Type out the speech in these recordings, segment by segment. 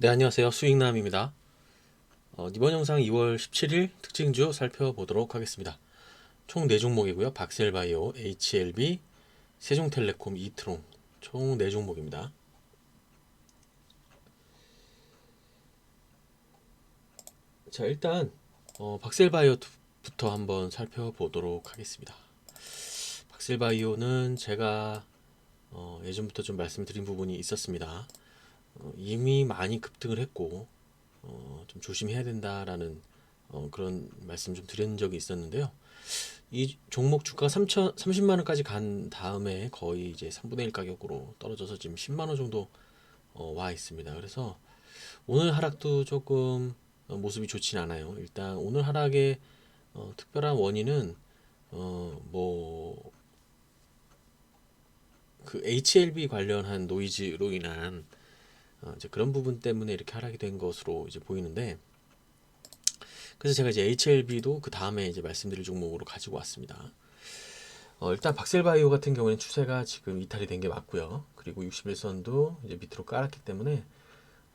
네, 안녕하세요. 수익남입니다. 어, 이번 영상 2월 17일 특징주 살펴보도록 하겠습니다. 총 4종목이고요. 박셀바이오, HLB, 세종텔레콤, 이트롱 총 4종목입니다. 자, 일단 어, 박셀바이오부터 한번 살펴보도록 하겠습니다. 박셀바이오는 제가 어, 예전부터 좀 말씀드린 부분이 있었습니다. 어, 이미 많이 급등을 했고 어, 좀 조심해야 된다라는 어, 그런 말씀 좀 드린 적이 있었는데요. 이 종목 주가 3천 30만 원까지 간 다음에 거의 이제 3분의 1 가격으로 떨어져서 지금 10만 원 정도 어, 와 있습니다. 그래서 오늘 하락도 조금 어, 모습이 좋진 않아요. 일단 오늘 하락의 어, 특별한 원인은 어, 뭐 그 HLB 관련한 노이즈로 인한 어, 이제 그런 부분 때문에 이렇게 하락이 된 것으로 이제 보이는데 그래서 제가 이제 HLB도 그 다음에 이제 말씀드릴 종목으로 가지고 왔습니다. 어, 일단 박셀바이오 같은 경우에는 추세가 지금 이탈이 된 게 맞고요. 그리고 61선도 이제 밑으로 깔았기 때문에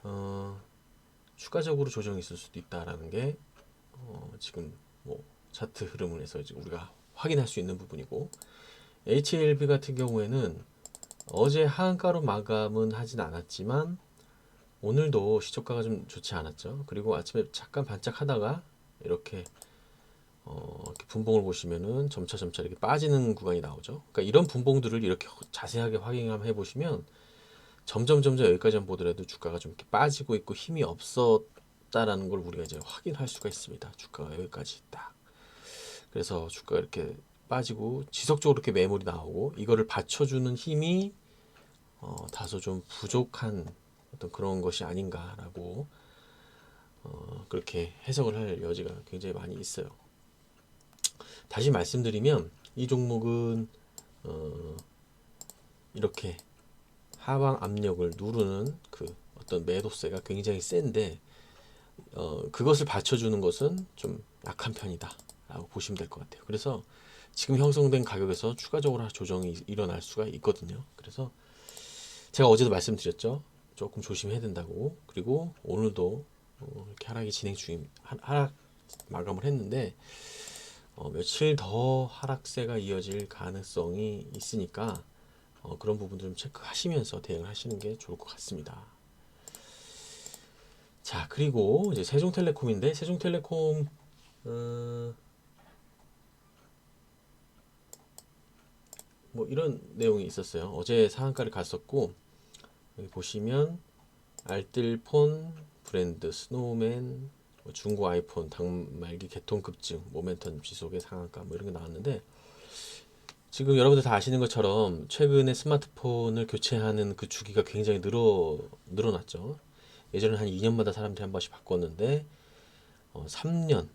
어, 추가적으로 조정이 있을 수도 있다라는 게 어, 지금 뭐 차트 흐름을 해서 이제 우리가 확인할 수 있는 부분이고 HLB 같은 경우에는 어제 하한가로 마감은 하진 않았지만 오늘도 시초가가 좀 좋지 않았죠. 그리고 아침에 잠깐 반짝하다가 이렇게 어, 이렇게 분봉을 보시면은 점차 점차 이렇게 빠지는 구간이 나오죠. 그러니까 이런 분봉들을 이렇게 자세하게 확인해 보시면 점점 점점 여기까지 만 보더라도 주가가 좀 이렇게 빠지고 있고 힘이 없었다라는 걸 우리가 이제 확인할 수가 있습니다. 주가가 여기까지 있다. 그래서 주가가 이렇게 빠지고 지속적으로 이렇게 매물이 나오고 이거를 받쳐주는 힘이 어, 다소 좀 부족한 어떤 그런 것이 아닌가라고 어, 그렇게 해석을 할 여지가 굉장히 많이 있어요. 다시 말씀드리면 이 종목은 어, 이렇게 하방 압력을 누르는 그 어떤 매도세가 굉장히 센데 어, 그것을 받쳐주는 것은 좀 약한 편이다라고 보시면 될 것 같아요. 그래서 지금 형성된 가격에서 추가적으로 조정이 일어날 수가 있거든요. 그래서 제가 어제도 말씀드렸죠. 조금 조심해야 된다고. 그리고 오늘도 어, 이렇게 하락이 진행 중임 하락 마감을 했는데 어, 며칠 더 하락세가 이어질 가능성이 있으니까 어, 그런 부분들 좀 체크하시면서 대응을 하시는 게 좋을 것 같습니다. 자 그리고 이제 세종텔레콤인데 세종텔레콤 어, 뭐 이런 내용이 있었어요. 어제 상한가를 갔었고 여기 보시면 알뜰폰 브랜드 스노우맨 뭐 중고 아이폰 당말기 개통 급증 모멘텀 지속의 상한가 뭐 이런 게 나왔는데 지금 여러분들 다 아시는 것처럼 최근에 스마트폰을 교체하는 그 주기가 굉장히 늘어 늘어났죠. 예전에 한 2년마다 사람들이 한 번씩 바꿨는데 어, 3년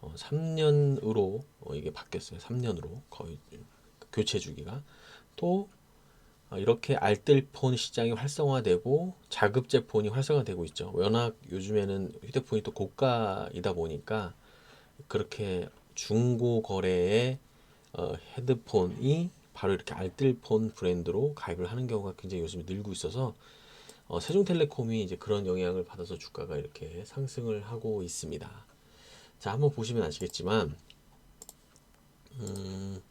어, 3년으로 어, 이게 바뀌었어요. 3년으로 거의 교체 주기가 또 어, 이렇게 알뜰폰 시장이 활성화되고 자급제 폰이 활성화되고 있죠. 워낙 요즘에는 휴대폰이 또 고가이다 보니까 그렇게 중고 거래의 어, 헤드폰이 바로 이렇게 알뜰폰 브랜드로 가입을 하는 경우가 굉장히 요즘에 늘고 있어서 어, 세종텔레콤이 이제 그런 영향을 받아서 주가가 이렇게 상승을 하고 있습니다. 자, 한번 보시면 아시겠지만 음,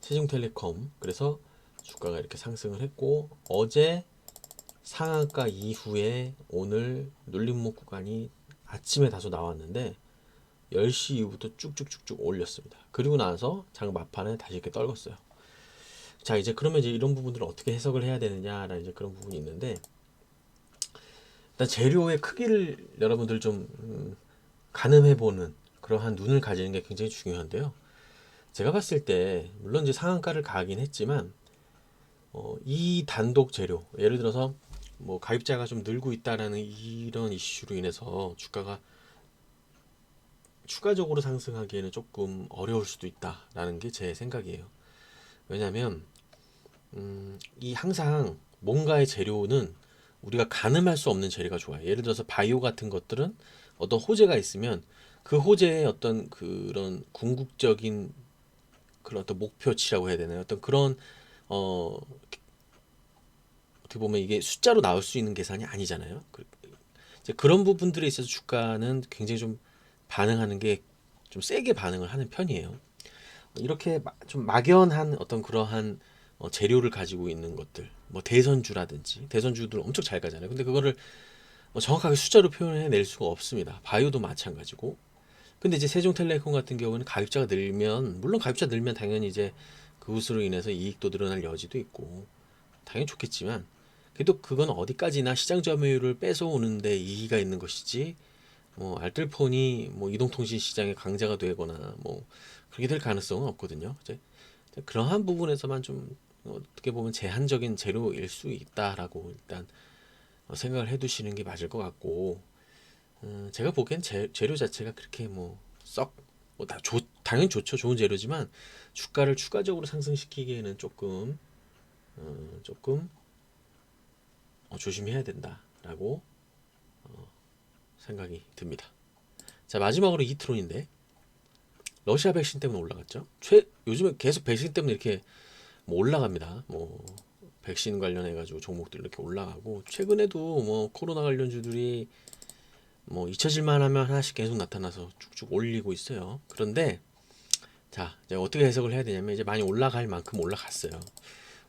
세종텔레콤 그래서 주가가 이렇게 상승을 했고 어제 상한가 이후에 오늘 눌림목 구간이 아침에 다소 나왔는데 10시 이후부터 쭉쭉쭉쭉 올렸습니다. 그리고 나서 장 막판에 다시 이렇게 떨궜어요. 자, 이제 그러면 이제 이런 부분들을 어떻게 해석을 해야 되느냐라는 이제 그런 부분이 있는데 일단 재료의 크기를 여러분들 좀 음, 가늠해 보는 그러한 눈을 가지는 게 굉장히 중요한데요. 제가 봤을 때 물론 이제 상한가를 가긴 했지만 어, 이 단독 재료 예를 들어서 뭐 가입자가 좀 늘고 있다라는 이런 이슈로 인해서 주가가 추가적으로 상승하기에는 조금 어려울 수도 있다라는 게 제 생각이에요. 왜냐하면 음, 이 항상 뭔가의 재료는 우리가 가늠할 수 없는 재료가 좋아요. 예를 들어서 바이오 같은 것들은 어떤 호재가 있으면 그 호재의 어떤 그런 궁극적인 그런 어떤 목표치라고 해야 되나요? 어떤 그런 어 어떻게 보면 이게 숫자로 나올 수 있는 계산이 아니잖아요. 그- 이제 그런 부분들에 있어서 주가는 굉장히 좀 반응하는 게 좀 세게 반응을 하는 편이에요. 이렇게 마- 좀 막연한 어떤 그러한 어, 재료를 가지고 있는 것들, 뭐 대선주라든지 대선주들 엄청 잘 가잖아요. 근데 그거를 뭐 정확하게 숫자로 표현해낼 수가 없습니다. 바이오도 마찬가지고. 근데 이제 세종텔레콤 같은 경우는 가입자가 늘면 물론 가입자 늘면 당연히 이제 그것으로 인해서 이익도 늘어날 여지도 있고 당연히 좋겠지만 그래도 그건 어디까지나 시장 점유율을 뺏어오는데 이의가 있는 것이지 뭐 알뜰폰이 뭐 이동통신 시장의 강자가 되거나 뭐 그렇게 될 가능성은 없거든요. 이제 그러한 부분에서만 좀 어떻게 보면 제한적인 재료일 수 있다라고 일단 어, 생각을 해두시는 게 맞을 것 같고 음, 제가 보기엔 재, 재료 자체가 그렇게 뭐 썩 뭐다 당연히 좋죠 좋은 재료지만 주가를 추가적으로 상승시키기에는 조금 어, 조금 어, 조심해야 된다라고 어, 생각이 듭니다. 자 마지막으로 이트론인데 러시아 백신 때문에 올라갔죠. 최 요즘에 계속 백신 때문에 이렇게 뭐 올라갑니다. 뭐 백신 관련해 가지고 종목들 이렇게 올라가고 최근에도 뭐 코로나 관련주들이 뭐 잊혀질만 하면 하나씩 계속 나타나서 쭉쭉 올리고 있어요. 그런데 자 이제 어떻게 해석을 해야 되냐면 이제 많이 올라갈 만큼 올라갔어요.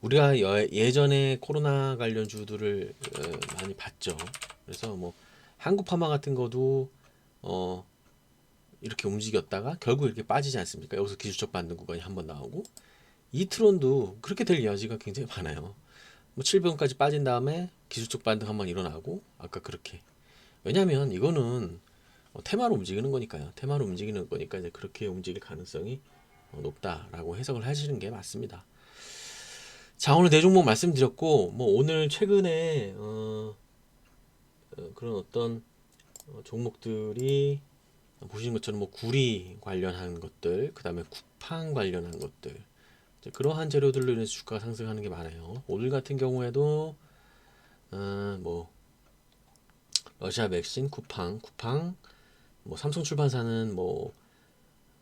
우리가 여- 예전에 코로나 관련 주들을 어, 많이 봤죠. 그래서 뭐 한국 파마 같은 거도 어 이렇게 움직였다가 결국 이렇게 빠지지 않습니까? 여기서 기술적 반등 구간이 한번 나오고 이트론도 그렇게 될 여지가 굉장히 많아요. 뭐 700원까지 빠진 다음에 기술적 반등 한번 일어나고 아까 그렇게 왜냐하면 이거는 어, 테마로 움직이는 거니까요. 테마로 움직이는 거니까 이제 그렇게 움직일 가능성이 어, 높다라고 해석을 하시는 게 맞습니다. 자 오늘 네 종목 말씀드렸고 뭐 오늘 최근에 어, 어, 그런 어떤 어, 종목들이 보시는 것처럼 뭐 구리 관련한 것들, 그 다음에 쿠팡 관련한 것들, 그러한 재료들로 인해서 주가가 상승하는 게 많아요. 오늘 같은 경우에도 어, 뭐 러시아 백신, 쿠팡, 쿠팡, 뭐 삼성 출판사는 뭐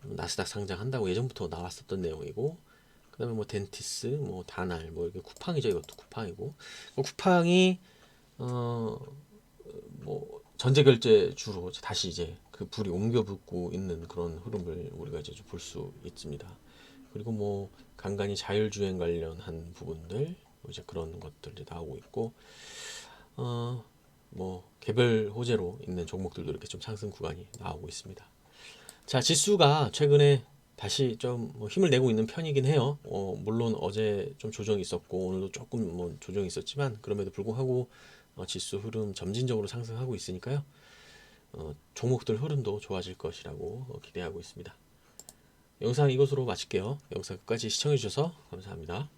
나스닥 상장한다고 예전부터 나왔었던 내용이고, 그다음에 뭐 덴티스, 뭐 다날, 뭐 이게 쿠팡이죠. 이것도 쿠팡이고, 뭐 쿠팡이 어뭐 전제 결제 주로 다시 이제 그 불이 옮겨 붙고 있는 그런 흐름을 우리가 이제 볼 수 있습니다. 그리고 뭐 간간히 자율주행 관련한 부분들 이제 그런 것들 이제 나오고 있고 어 뭐 개별 호재로 있는 종목들도 이렇게 좀 상승 구간이 나오고 있습니다. 자 지수가 최근에 다시 좀뭐 힘을 내고 있는 편이긴 해요. 어, 물론 어제 좀 조정이 있었고 오늘도 조금 뭐 조정이 있었지만 그럼에도 불구하고 어, 지수 흐름 점진적으로 상승하고 있으니까요. 어, 종목들 흐름도 좋아질 것이라고 어, 기대하고 있습니다. 영상 이것으로 마칠게요. 영상 끝까지 시청해 주셔서 감사합니다.